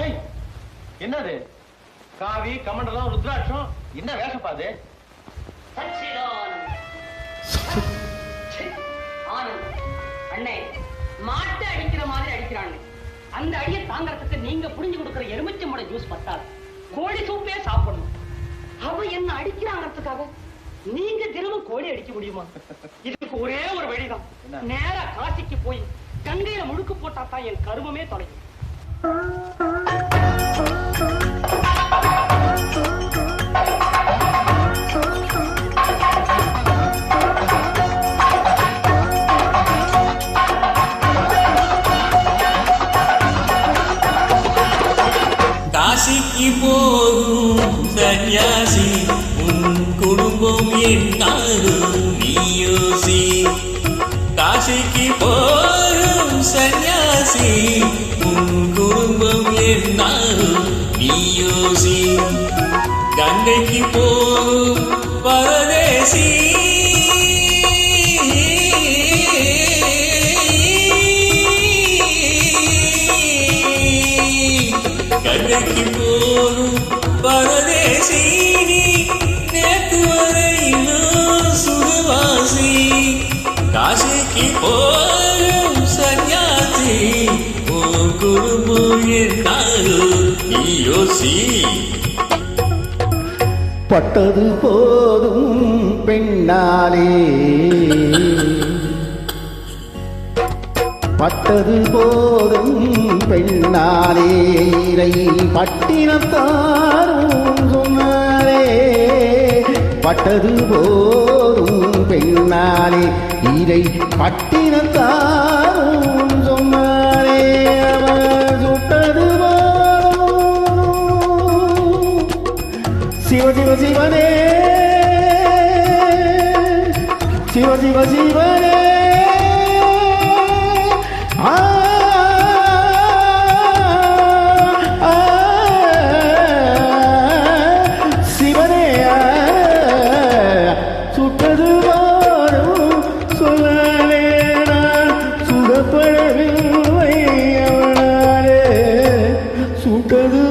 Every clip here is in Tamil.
ஏய் என்னது? காவி கமண்டலம் ருத்ராட்சம் என்ன. ச்சே, ஆனந்த். அண்ணே மாட்டை அடிக்கிற மாதிரி அடிக்கிறாங்க அந்த அடியை தாங்கறதுக்கு நீங்க புரிஞ்சு கொடுக்கிற எலுமிச்சம்பழ ஜூஸ் பத்தாது. கோழி சூப்பே சாப்பிடணும். அவ என்ன அடிக்கிறாங்கிறதுக்காக நீங்க தினமும் கோழி அடிக்க முடியுமா? இதுக்கு ஒரே ஒரு வழிதான்? நேரா காசிக்கு போய் கங்கையில முழுக்கு போட்டா தான் என் கருமமே தொலையும். காசிக்கு போகும் சன்னியாசி உன் குடும்பம் என்ன? என்னாகும் நீயோசி கங்கைக்கு போகும் பரதேசி கண்ணைக்கு போகும் பரதேசி நீ நேத்து வரையிலும் சுகவாசி காசிக்கு போகும் சன்னியாசி யோசி. பட்டது போதும் பெண்ணாலே பட்டது போதும் பெண்ணாலே இறை பட்டினத்தாரும் சொன்னாரே பட்டது போதும் பெண்ணாலே இறை பட்டினத்தாரும் சொன்னாரே சிவ சிவ சிவனே. சிவ சிவ சிவனே. ஆ, சுட்டது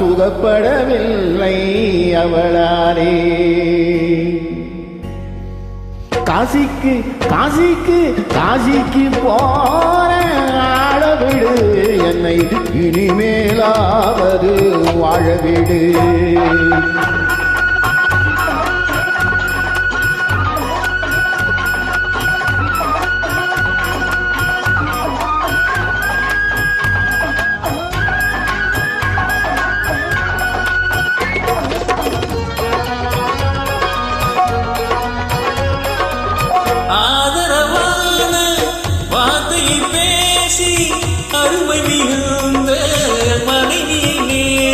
சுகப்படவில்லை அவளாரே காசிக்கு காசிக்கு காசிக்கு போற ஆளவிடு. என்னை இனிமேலாவது வாழவிடு.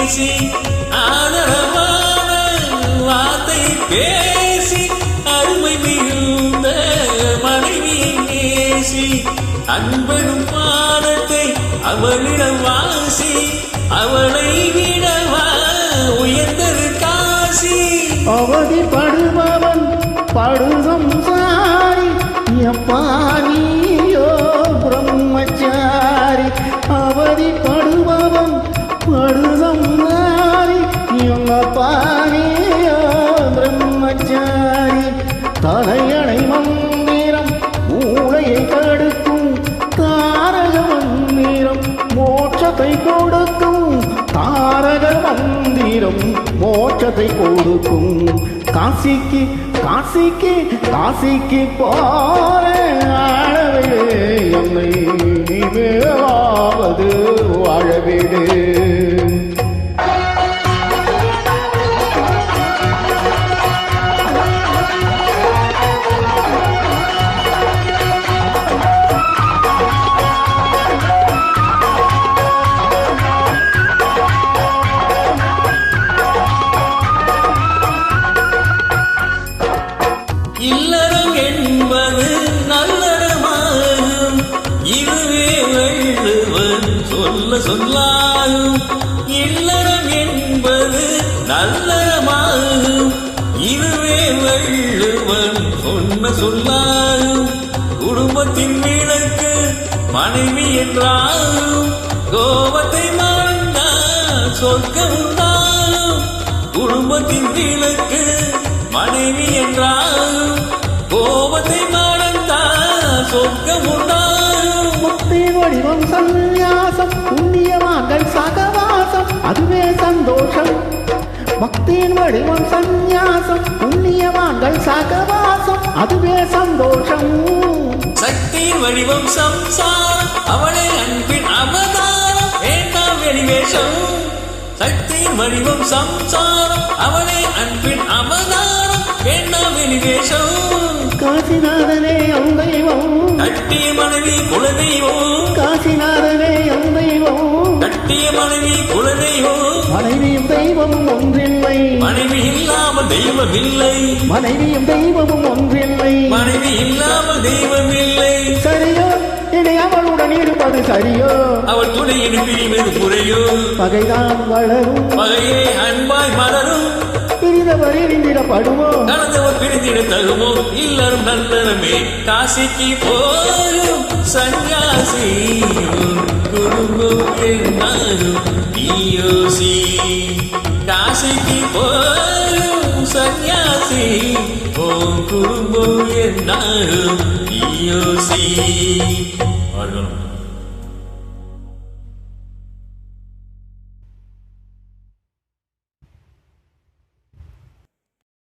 பேசி ஆதரவான வார்த்தை பேசி அருமை மிகுந்த மனைவி பேசி அன்பனும் பாடத்தை அவளிடம் வாசி அவளை விடவா உயர்ந்தது காசி. அவதி படுபவன் படுதோ மந்திரம் மோட்சத்தை கொடுக்கும். காசிக்கு காசிக்கு காசிக்கு போற ஆழவிடு என்னை இனிமேலாவது வாழவிடு. சொல்ல சொல்லாகும். இல்லறம் என்பது நல்லறமாகும். இதுவே வள்ளுவன் சொன்ன சொல்லாகும். குடும்பத்தின் விளக்கு மனைவி என்றாலும் கோபத்தை மறந்தால் சொர்க்கம் உண்டாகும். குடும்பத்தின் விளக்கு மனைவி என்றாலும் கோபத்தை மறந்தால் சொர்க்க சந்நியாசம் புண்ணியவான்கள் சகவாசம் அதுவே சந்தோஷம். பக்தியின் வடிவம் சந்நியாசம் புண்ணியவான்கள் சகவாசம் அதுவே சந்தோஷம். சக்தியின் வடிவம் சம்சாரம் அவளை அன்பின் அவதாரம் வேண்டாம் வெளிவேஷம் சக்தியின் வடிவம் சம்சாரம் அவளை அன்பின் அவதாரம் வேண்டாம் வெளிவேஷம் காசிநாதனே எம் தெய்வம். கட்டிய மனைவி குலதெய்வம். காசிநாதனே எம் தெய்வம். கட்டிய மனைவி குலதெய்வம். மனைவியும் தெய்வமும் ஒன்றில்லை. மனைவி இல்லாமல் தெய்வம் இல்லை மனைவியும் தெய்வமும் ஒன்றில்லை. மனைவி இல்லாமல் தெய்வம் இல்லை சரியோ? இனி அவளுடன் இருப்பது சரியோ? அவள் துணையின் பிரிவது குறையோ பகைதான் வளரும். பகையே அன்பாய் மலரும். பிரிதவர் இழிந்திடப்படுமோ நடந்தவர் பிரிந்திட தகுமோ இல்லரும் நல்லறமே காசிக்கு போயும் சன்னியாசி. குடும்பம் என்னாலும் நீயோசி காசிக்கு போயும் சன்னியாசி. ஓ குடும்பம் என்னாலும் நீயோசி அவர்களும்